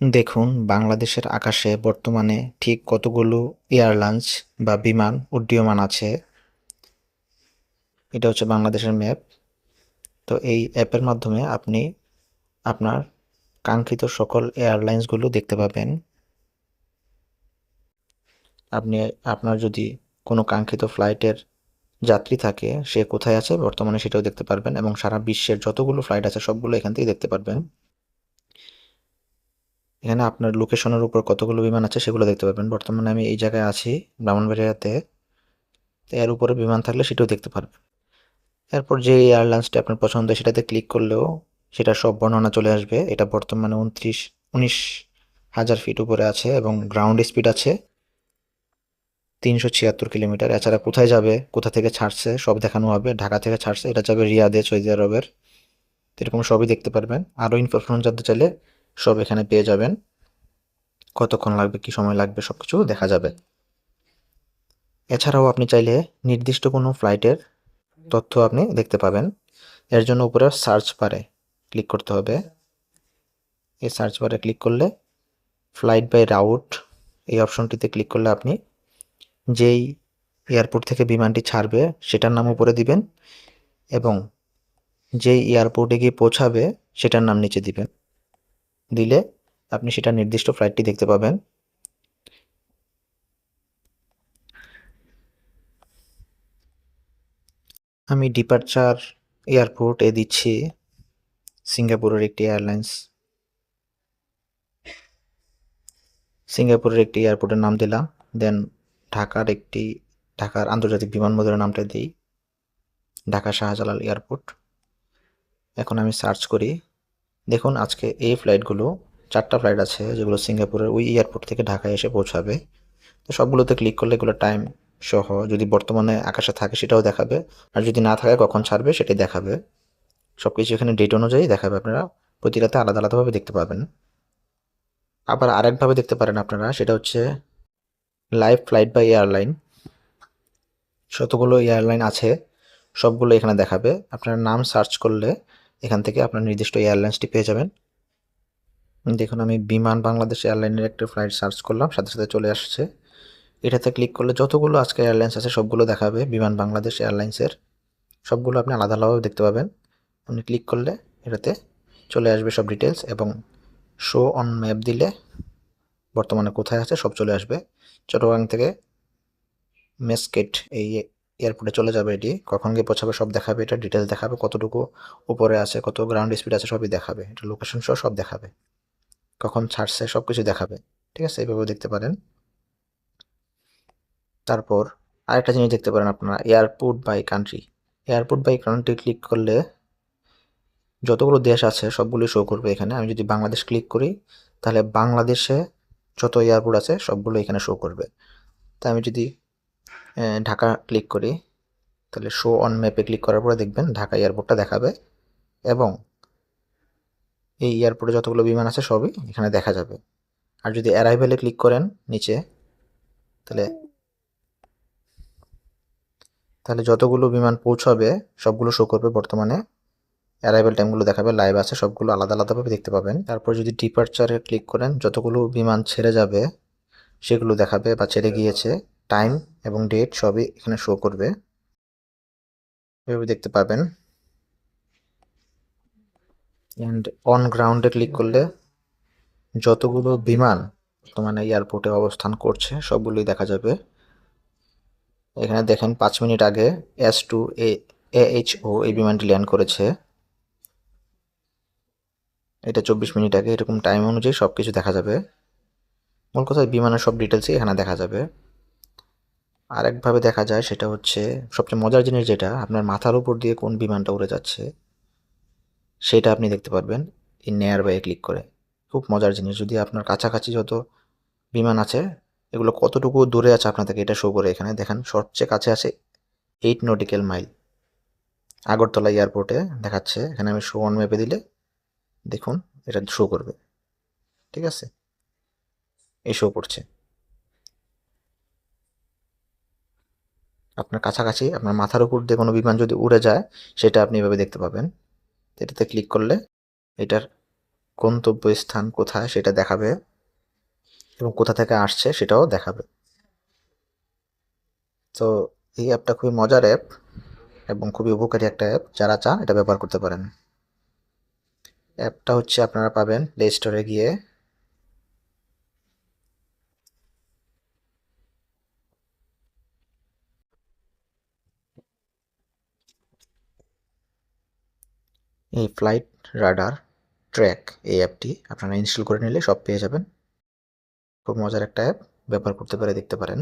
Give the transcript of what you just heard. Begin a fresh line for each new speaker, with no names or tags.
দেখুন, বাংলাদেশের আকাশে বর্তমানে ঠিক কতগুলো এয়ারলাইন্স বা বিমান উড্ডীয়মান আছে। এটা হচ্ছে বাংলাদেশের ম্যাপ। তো এই অ্যাপের মাধ্যমে আপনি আপনার কাঙ্ক্ষিত সকল এয়ারলাইন্সগুলো দেখতে পাবেন। আপনি, আপনার যদি কোনো কাঙ্ক্ষিত ফ্লাইটের যাত্রী থাকে, সে কোথায় আছে বর্তমানে সেটাও দেখতে পারবেন এবং সারা বিশ্বের যতগুলো ফ্লাইট আছে সবগুলো এখান থেকে দেখতে পারবেন। এখানে আপনার লোকেশনের উপর কতগুলো বিমান আছে সেগুলো দেখতে পারবেন। বর্তমানে আমি এই জায়গায় আছি, ব্রাহ্মণবাড়িয়াতে। তো এর উপরে বিমান থাকলে সেটাও দেখতে পারবেন। এরপর যে এয়ারলাইন্সটা আপনার পছন্দ সেটাতে ক্লিক করলেও সেটা সব বর্ণনা চলে আসবে। এটা বর্তমানে উনত্রিশ, উনিশ হাজার ফিট উপরে আছে এবং গ্রাউন্ড স্পিড আছে তিনশো ছিয়াত্তর কিলোমিটার। এছাড়া কোথায় যাবে, কোথা থেকে ছাড়ছে, সব দেখানো হবে। ঢাকা থেকে ছাড়ছে, এটা যাবে রিয়াদে, সৌদি আরবের। এরকম সবই দেখতে পারবেন। আরও ইনফরমেশন জানতে চাইলে সব এখানে পেয়ে যাবেন। কতক্ষণ লাগবে, কি সময় লাগবে সব কিছু দেখা যাবে। এছাড়াও আপনি চাইলে নির্দিষ্ট কোনো ফ্লাইটের তথ্য আপনি দেখতে পাবেন। এর জন্য উপরে সার্চ বারে ক্লিক করতে হবে। এই সার্চ বারে ক্লিক করলে ফ্লাইট বাই রাউট এই অপশনটিতে ক্লিক করলে আপনি যেই এয়ারপোর্ট থেকে বিমানটি ছাড়বে সেটার নাম উপরে দিবেন এবং যেই এয়ারপোর্টে গিয়ে পৌঁছাবে সেটার নাম নিচে দিবেন। দিলে আপনি সেটা নির্দিষ্ট ফ্লাইটটি দেখতে পাবেন। আমি ডিপার্চার এয়ারপোর্ট এ দিচ্ছি সিঙ্গাপুরের একটি এয়ারলাইন্স সিঙ্গাপুরের একটি এয়ারপোর্টের নাম দিলাম দেন ঢাকার একটি, ঢাকার আন্তর্জাতিক বিমানবন্দরের নামটা দিই, ঢাকা শাহজালাল এয়ারপোর্ট। এখন আমি সার্চ করি। দেখুন, আজকে এই ফ্লাইটগুলো, চারটা ফ্লাইট আছে যেগুলো সিঙ্গাপুরের ওই এয়ারপোর্ট থেকে ঢাকায় এসে পৌঁছাবে। তো সবগুলোতে ক্লিক করলে এগুলো টাইম সহ যদি বর্তমানে আকাশে থাকে সেটাও দেখাবে। আর যদি না থাকে, কখন ছাড়বে সেটাই দেখাবে। সব কিছু এখানে ডেট অনুযায়ী দেখাবে আপনারা। প্রতি রাতে আলাদা আলাদাভাবে দেখতে পাবেন। আবার আরেকভাবে দেখতে পারেন আপনারা, সেটা হচ্ছে লাইভ ফ্লাইট বা এয়ারলাইন যতগুলো এয়ারলাইন আছে, সবগুলো এখানে দেখাবে। আপনার নাম সার্চ করলে এখান থেকে আপনার নির্দিষ্ট এয়ারলাইন্সটি পেয়ে যাবেন। দেখুন, আমি বিমান বাংলাদেশ এয়ারলাইনের একটা ফ্লাইট সার্চ করলাম, সাথে সাথে চলে আসছে। এটাতে ক্লিক করলে যতগুলো আজকে এয়ারলাইন্স আছে সবগুলো দেখাবে, বিমান বাংলাদেশ এয়ারলাইন্সের। সবগুলো আপনি আলাদা আলাদাভাবে দেখতে পাবেন। আপনি ক্লিক করলে এটাতে চলে আসবে সব ডিটেলস এবং শো অন ম্যাপ দিলে বর্তমানে কোথায় আছে সব চলে আসবে। চট্টগ্রাম থেকে মেসকেট এই এয়ারপোর্টে চলে যাবে এটি, কখন গিয়ে পৌঁছাবে সব দেখাবে, এটা ডিটেলস দেখাবে, কতটুকু উপরে আছে, কত গ্রাউন্ড স্পিড আছে, সবই দেখাবে, এটা লোকেশন সহ সব দেখাবে। কখন ছাড়ছে সব কিছু দেখাবে, ঠিক আছে? এইভাবেও দেখতে পারেন। তারপর আরেকটা জিনিস দেখতে পারেন আপনারা airport by country airport by country click করলে যতগুলো দেশ আছে, সবগুলো শো করবে এখানে। আমি যদি বাংলাদেশ ক্লিক করি, তাহলে বাংলাদেশে যত এয়ারপোর্ট আছে, সবগুলো এখানে শো করবে। তাই আমি যদি ঢাকা ক্লিক করি। তাহলে শো অন ম্যাপে ক্লিক করার পরে দেখবেন ঢাকা এয়ারপোর্টটা দেখাবে এবং এই এয়ারপোর্টে যতগুলো বিমান আছে সবই এখানে দেখা যাবে। আর যদি অ্যারাইভেলে ক্লিক করেন নিচে, তাহলে তাহলে যতগুলো বিমান পৌঁছাবে, সবগুলো শো করবে বর্তমানে। অ্যারাইভেল টাইমগুলো দেখাবে লাইভ আছে, সবগুলো আলাদা আলাদাভাবে দেখতে পাবেন। তারপর যদি ডিপার্চারে ক্লিক করেন, যতগুলো বিমান ছেড়ে যাবে, সেগুলো দেখাবে বা ছেড়ে গিয়েছে। টাইম এবং ডেট সবই এখানে শো করবে। এভাবে দেখতে পাবেন। অ্যান্ড অন গ্রাউন্ডে ক্লিক করলে যতগুলো বিমান বর্তমানে এয়ারপোর্টে অবস্থান করছে, সবগুলোই দেখা যাবে। এখানে দেখেন, পাঁচ মিনিট আগে S two A H O এই বিমানটি ল্যান্ড করেছে। এটা চব্বিশ মিনিট আগে, এরকম টাইম অনুযায়ী সব কিছু দেখা যাবে। মূল কথা বিমানের সব ডিটেলসই এখানে দেখা যাবে। আরেকভাবে দেখা যায় সেটা হচ্ছে সবচেয়ে মজার জিনিস যেটা, আপনার মাথার উপর দিয়ে কোন বিমানটা উড়ে যাচ্ছে, সেটা আপনি দেখতে পারবেন এই নেয়ার বাইয়ে ক্লিক করে। খুব মজার জিনিস, যদি আপনার কাছাকাছি যত বিমান আছে, এগুলো কতটুকু দূরে আছে আপনার থেকে এটা শো করে এখানে। দেখেন, সবচেয়ে কাছে আছে এইট নটিক্যাল মাইল আগরতলা এয়ারপোর্টে দেখাচ্ছে, এখানে আমি শো অন ম্যাপে দিলে দেখুন, এটা শো করবে। ঠিক আছে? এই শো করছে। আপনার কাছাকাছি, আপনার মাথার উপর দিয়ে কোনো বিমান যদি উড়ে যায়, সেটা আপনি এভাবে দেখতে পাবেন। এটাতে ক্লিক করলে এটার গন্তব্য স্থান কোথায় সেটা দেখাবে এবং কোথা থেকে আসছে সেটাও দেখাবে। তো এই অ্যাপটা খুবই মজার অ্যাপ এবং খুবই উপকারী একটা অ্যাপ, যারা চান এটা ব্যবহার করতে পারেন। অ্যাপটা হচ্ছে আপনারা পাবেন প্লে স্টোরে গিয়ে এই ফ্লাইট রাডার ট্র্যাক এই অ্যাপটি আপনারা ইনস্টল করে নিলে সব পেয়ে যাবেন। খুব মজার একটা অ্যাপ ব্যবহার করতে পারে, দেখতে পারেন।